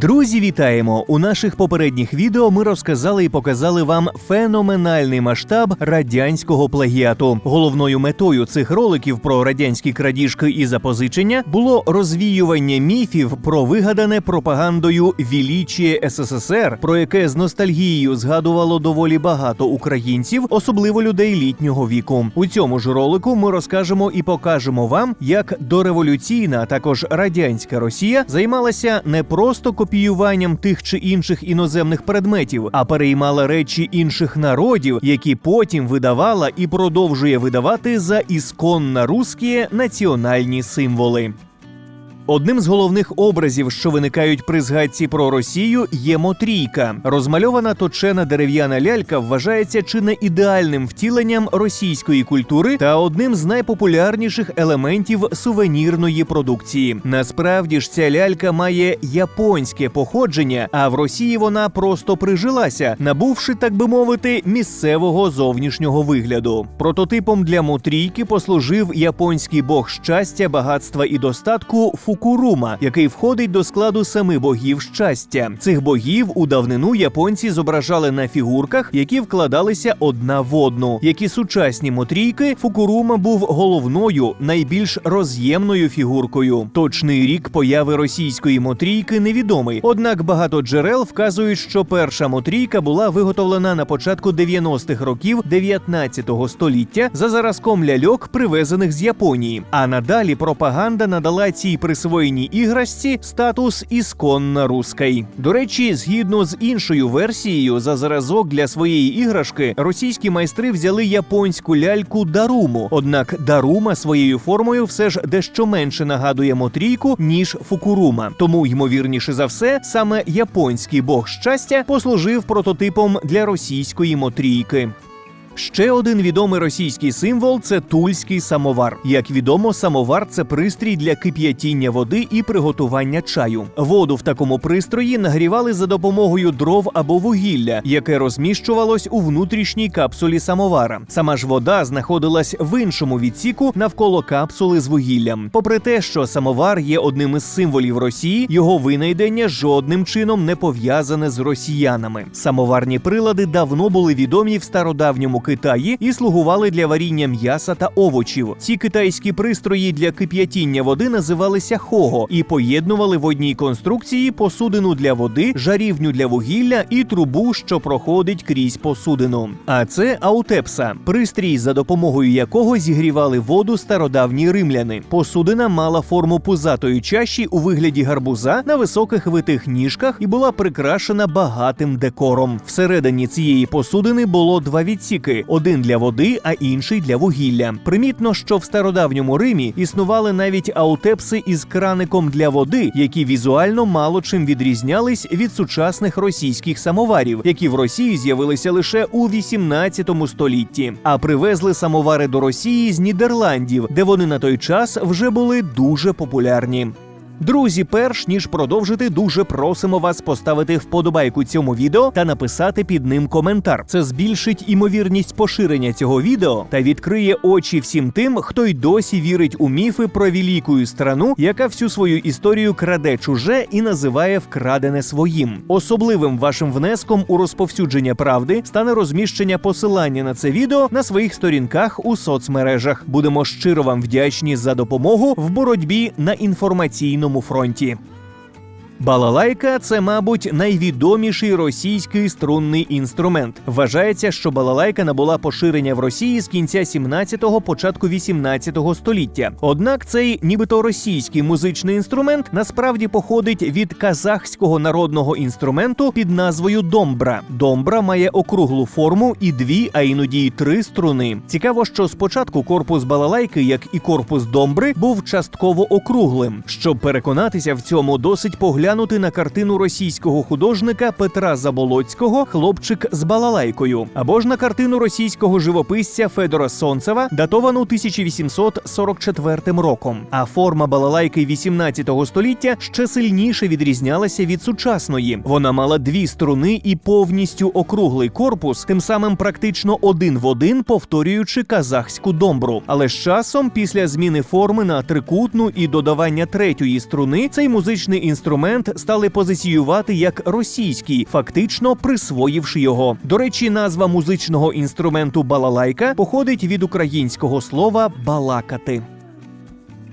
Друзі, вітаємо! У наших попередніх відео ми розказали і показали вам феноменальний масштаб радянського плагіату. Головною метою цих роликів про радянські крадіжки і запозичення було розвіювання міфів про вигадане пропагандою «Вілічіє СССР, про яке з ностальгією згадувало доволі багато українців, особливо людей літнього віку. У цьому ж ролику ми розкажемо і покажемо вам, як дореволюційна, а також радянська Росія займалася не просто копіюванням тих чи інших іноземних предметів, а переймала речі інших народів, які потім видавала і продовжує видавати за ісконно русські національні символи. Одним з головних образів, що виникають при згадці про Росію, є мотрійка. Розмальована точена дерев'яна лялька вважається чи не ідеальним втіленням російської культури та одним з найпопулярніших елементів сувенірної продукції. Насправді ж ця лялька має японське походження, а в Росії вона просто прижилася, набувши, так би мовити, місцевого зовнішнього вигляду. Прототипом для мотрійки послужив японський бог щастя, багатства і достатку Фукурума, який входить до складу семи богів щастя. Цих богів у давнину японці зображали на фігурках, які вкладалися одна в одну. І сучасні мотрійки, Фукурума був головною, найбільш роз'ємною фігуркою. Точний рік появи російської мотрійки невідомий. Однак багато джерел вказують, що перша мотрійка була виготовлена на початку 90-х років 19 століття за заразком ляльок, привезених з Японії. А надалі пропаганда надала цій присвоєній іграшці статус ісконно руський. До речі, згідно з іншою версією, за заразок для своєї іграшки російські майстри взяли японську ляльку Даруму. Однак Дарума своєю формою все ж дещо менше нагадує мотрійку ніж Фукурума. Тому ймовірніше за все, саме японський бог щастя послужив прототипом для російської мотрійки. Ще один відомий російський символ це тульський самовар. Як відомо, самовар це пристрій для кип'ятіння води і приготування чаю. Воду в такому пристрої нагрівали за допомогою дров або вугілля, яке розміщувалось у внутрішній капсулі самовара. Сама ж вода знаходилась в іншому відсіку навколо капсули з вугіллям. Попри те, що самовар є одним із символів Росії, його винайдення жодним чином не пов'язане з росіянами. Самоварні прилади давно були відомі в стародавньому Китаї і слугували для варіння м'яса та овочів. Ці китайські пристрої для кип'ятіння води називалися хого і поєднували в одній конструкції посудину для води, жарівню для вугілля і трубу, що проходить крізь посудину. А це аутепса, пристрій, за допомогою якого зігрівали воду стародавні римляни. Посудина мала форму пузатої чаші у вигляді гарбуза на високих витих ніжках і була прикрашена багатим декором. Всередині цієї посудини було два відсіки: один для води, а інший для вугілля. Примітно, що в стародавньому Римі існували навіть аутепси із краником для води, які візуально мало чим відрізнялись від сучасних російських самоварів, які в Росії з'явилися лише у 18 столітті. А привезли самовари до Росії з Нідерландів, де вони на той час вже були дуже популярні. Друзі, перш ніж продовжити, дуже просимо вас поставити вподобайку цьому відео та написати під ним коментар. Це збільшить імовірність поширення цього відео та відкриє очі всім тим, хто й досі вірить у міфи про велику страну, яка всю свою історію краде чуже і називає вкрадене своїм. Особливим вашим внеском у розповсюдження правди стане розміщення посилання на це відео на своїх сторінках у соцмережах. Будемо щиро вам вдячні за допомогу в боротьбі на інформаційному фронті. Балалайка це, мабуть, найвідоміший російський струнний інструмент. Вважається, що балалайка набула поширення в Росії з кінця 17-го, початку 18-го століття. Однак цей нібито російський музичний інструмент насправді походить від казахського народного інструменту під назвою домбра. Домбра має округлу форму і дві, а іноді й три струни. Цікаво, що спочатку корпус балалайки, як і корпус домбри, був частково округлим. Щоб переконатися в цьому, досить поглянути на картину російського художника Петра Заболоцького Хлопчик з балалайкою або ж на картину російського живописця Федора Сонцева, датовану 1844 роком. А форма балалайки 18 століття ще сильніше відрізнялася від сучасної. Вона мала дві струни і повністю округлий корпус, тим самим практично один в один повторюючи казахську домбру. Але з часом, після зміни форми на трикутну і додавання третьої струни, цей музичний інструмент інструмент стали позиціювати як російський, фактично присвоївши його. До речі, назва музичного інструменту балалайка походить від українського слова балакати.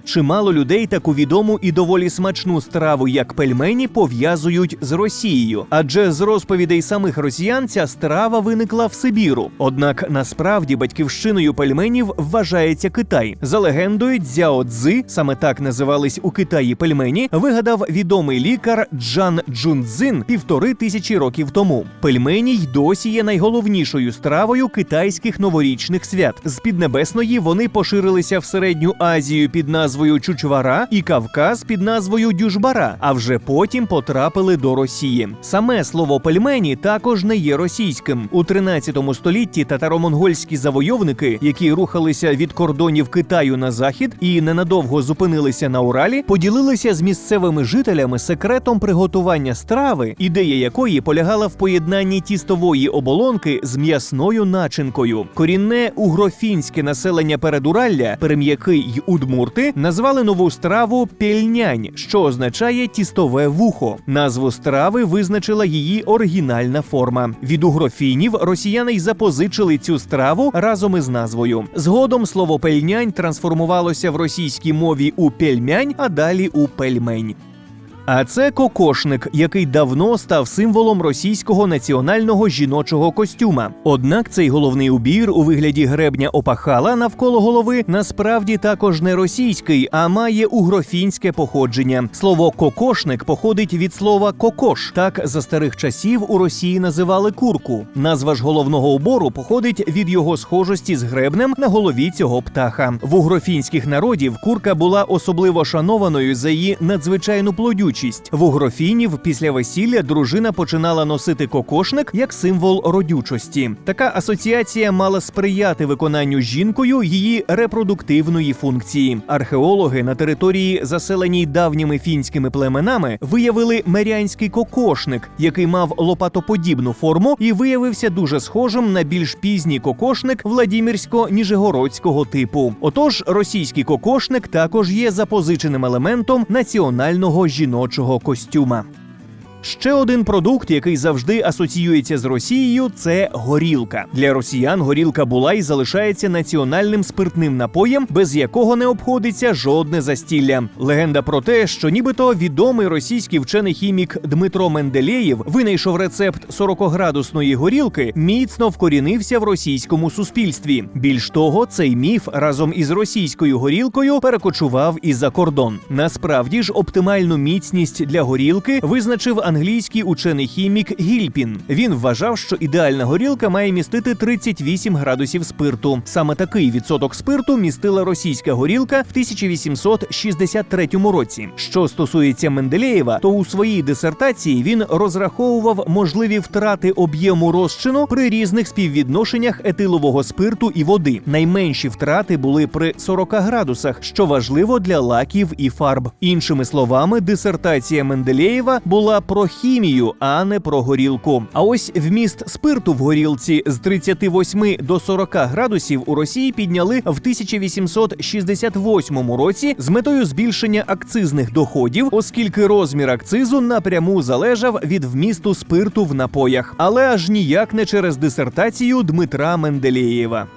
Чимало людей таку відому і доволі смачну страву, як пельмені, пов'язують з Росією, адже з розповідей самих росіян ця страва виникла в Сибіру. Однак насправді батьківщиною пельменів вважається Китай. За легендою, Цзяо Цзи, саме так називались у Китаї пельмені, вигадав відомий лікар Джан Джунцзин півтори тисячі років тому. Пельмені й досі є найголовнішою стравою китайських новорічних свят. З піднебесної вони поширилися в середню Азію під назвою Чучвара і Кавказ під назвою Дюжбара, а вже потім потрапили до Росії. Саме слово пельмені також не є російським. У 13 столітті татаро-монгольські завойовники, які рухалися від кордонів Китаю на захід і ненадовго зупинилися на Уралі, поділилися з місцевими жителями секретом приготування страви, ідея якої полягала в поєднанні тістової оболонки з м'ясною начинкою. Корінне угрофінське населення передуралля, перем'яки й удмурти, назвали нову страву пельнянь, що означає тістове вухо. Назву страви визначила її оригінальна форма. Від угрофінів росіяни й запозичили цю страву разом із назвою. Згодом слово пельнянь трансформувалося в російській мові у пельмянь, а далі у пельмень. А це кокошник, який давно став символом російського національного жіночого костюма. Однак цей головний убір у вигляді гребня опахала навколо голови насправді також не російський, а має угрофінське походження. Слово кокошник походить від слова кокош. Так за старих часів у Росії називали курку. Назва ж головного убору походить від його схожості з гребнем на голові цього птаха. В угрофінських народів курка була особливо шанованою за її надзвичайну плодючість. В угрофінів після весілля дружина починала носити кокошник як символ родючості. Така асоціація мала сприяти виконанню жінкою її репродуктивної функції. Археологи на території, заселеній давніми фінськими племенами, виявили мерянський кокошник, який мав лопатоподібну форму і виявився дуже схожим на більш пізній кокошник Владімірсько-Ніжегородського типу. Отож, російський кокошник також є запозиченим елементом національного жіночого костюма. Ще один продукт, який завжди асоціюється з Росією, це горілка. Для росіян горілка була і залишається національним спиртним напоєм, без якого не обходиться жодне застілля. Легенда про те, що нібито відомий російський вчений хімік Дмитро Менделєєв винайшов рецепт 40-градусної горілки, міцно вкорінився в російському суспільстві. Більш того, цей міф разом із російською горілкою перекочував і за кордон. Насправді ж оптимальну міцність для горілки визначив англійський учений хімік Гільпін. Він вважав, що ідеальна горілка має містити 38 градусів спирту. Саме такий відсоток спирту містила російська горілка в 1863 році. Що стосується Менделєєва, то у своїй дисертації він розраховував можливі втрати об'єму розчину при різних співвідношеннях етилового спирту і води. Найменші втрати були при 40 градусах, що важливо для лаків і фарб. Іншими словами, дисертація Менделєєва була про хімію, а не про горілку. А ось вміст спирту в горілці з 38 до 40 градусів у Росії підняли в 1868 році з метою збільшення акцизних доходів, оскільки розмір акцизу напряму залежав від вмісту спирту в напоях, але аж ніяк не через дисертацію Дмитра Менделєєва.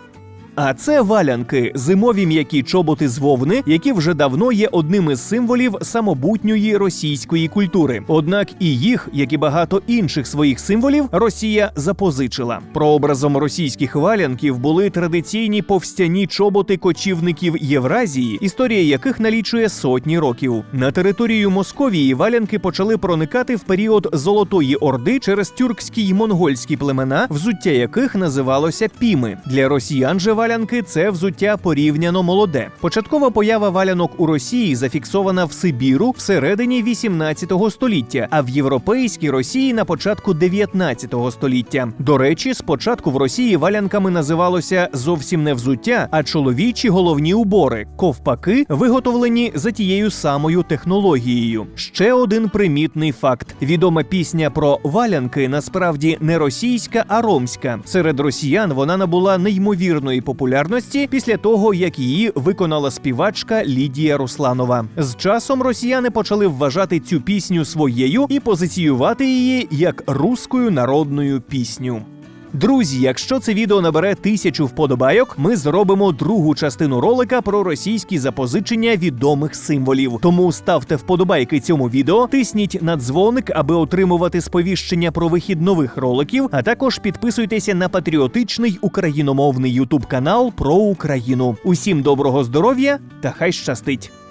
А це валянки, зимові м'які чоботи з вовни, які вже давно є одним із символів самобутньої російської культури. Однак і їх, як і багато інших своїх символів, Росія запозичила. Прообразом російських валянків були традиційні повстяні чоботи кочівників Євразії, історія яких налічує сотні років. На територію Московії валянки почали проникати в період Золотої Орди через тюркські й монгольські племена, взуття яких називалося піми. Для росіян же валянки це взуття порівняно молоде. Початкова поява валянок у Росії зафіксована в Сибіру всередині 18 століття, а в європейській Росії на початку 19 століття. До речі, спочатку в Росії валянками називалося зовсім не взуття, а чоловічі головні убори ковпаки, виготовлені за тією самою технологією. Ще один примітний факт: відома пісня про валянки насправді не російська, а ромська. Серед росіян вона набула неймовірної популярності після того, як її виконала співачка Лідія Русланова. З часом росіяни почали вважати цю пісню своєю і позиціювати її як руською народною пісню. Друзі, якщо це відео набере тисячу вподобайок, ми зробимо другу частину ролика про російські запозичення відомих символів. Тому ставте вподобайки цьому відео, тисніть на дзвоник, аби отримувати сповіщення про вихід нових роликів. А також підписуйтеся на патріотичний україномовний ютуб канал про Україну. Усім доброго здоров'я та хай щастить!